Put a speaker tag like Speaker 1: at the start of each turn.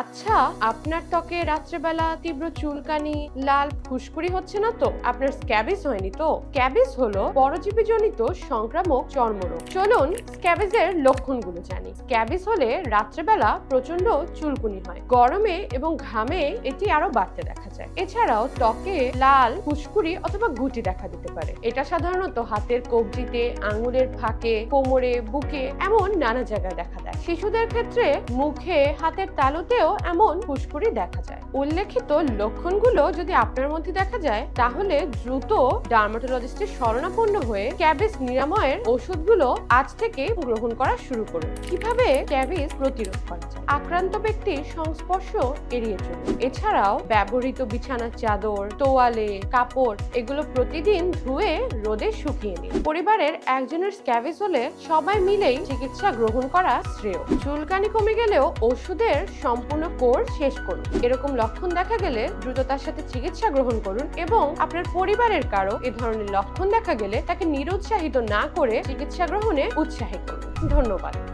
Speaker 1: আচ্ছা আপনার ত্বকে রাত্রেবেলা তীব্র চুলকানি, লাল ফুসকুড়ি হচ্ছে না তো? আপনার স্ক্যাবিস হয়নি তো? স্ক্যাবিস হলো পরজীবীজনিত সংক্রামক চর্মরোগ। চলুন স্ক্যাবিসের লক্ষণগুলো জানি। স্ক্যাবিস হলে রাত্রেবেলা প্রচণ্ড চুলকুনি হয়। গরমে এবং ঘামে এটি আরও বাড়তে দেখা যায়। এছাড়াও ত্বকে লাল ফুসকুড়ি অথবা গুটি দেখা দিতে পারে। এটা সাধারণত হাতের কবজিতে, আঙুলের ফাঁকে, কোমরে, বুকে এমন নানা জায়গায় দেখা দেয়। শিশুদের ক্ষেত্রে মুখে, হাতের তালুতেও এমন ফুসকুড়ি দেখা যায়। উল্লেখিত লক্ষণগুলো যদি আপনার মধ্যে দেখা যায়, তাহলে দ্রুত ডার্মাটোলজিস্টের শরণাপন্ন হয়ে ক্যাবিস নিরাময়ের ওষুধগুলো আজ থেকে গ্রহণ করা শুরু করুন। কীভাবে ক্যাবিস প্রতিরোধ করা যায়? আক্রান্ত ব্যক্তির সংস্পর্শ এড়িয়ে চলুন। এছাড়াও ব্যবহৃত বিছানার চাদর, তোয়ালে, কাপড়, এগুলো প্রতিদিন ধুয়ে রোদে শুকিয়ে নিন। পরিবারের একজনের স্ক্যাবিস হলে সবাই মিলেই চিকিৎসা গ্রহণ করা শ্রেয়। চুলকানি কমে গেলেও ওষুধের সম্পূর্ণ কোর্স শেষ করুন। এরকম লক্ষণ দেখা গেলে দ্রুততার সাথে চিকিৎসা গ্রহণ করুন এবং আপনার পরিবারের কারও এ ধরনের লক্ষণ দেখা গেলে তাকে নিরুৎসাহিত না করে চিকিৎসা গ্রহণে উৎসাহিত করুন। ধন্যবাদ।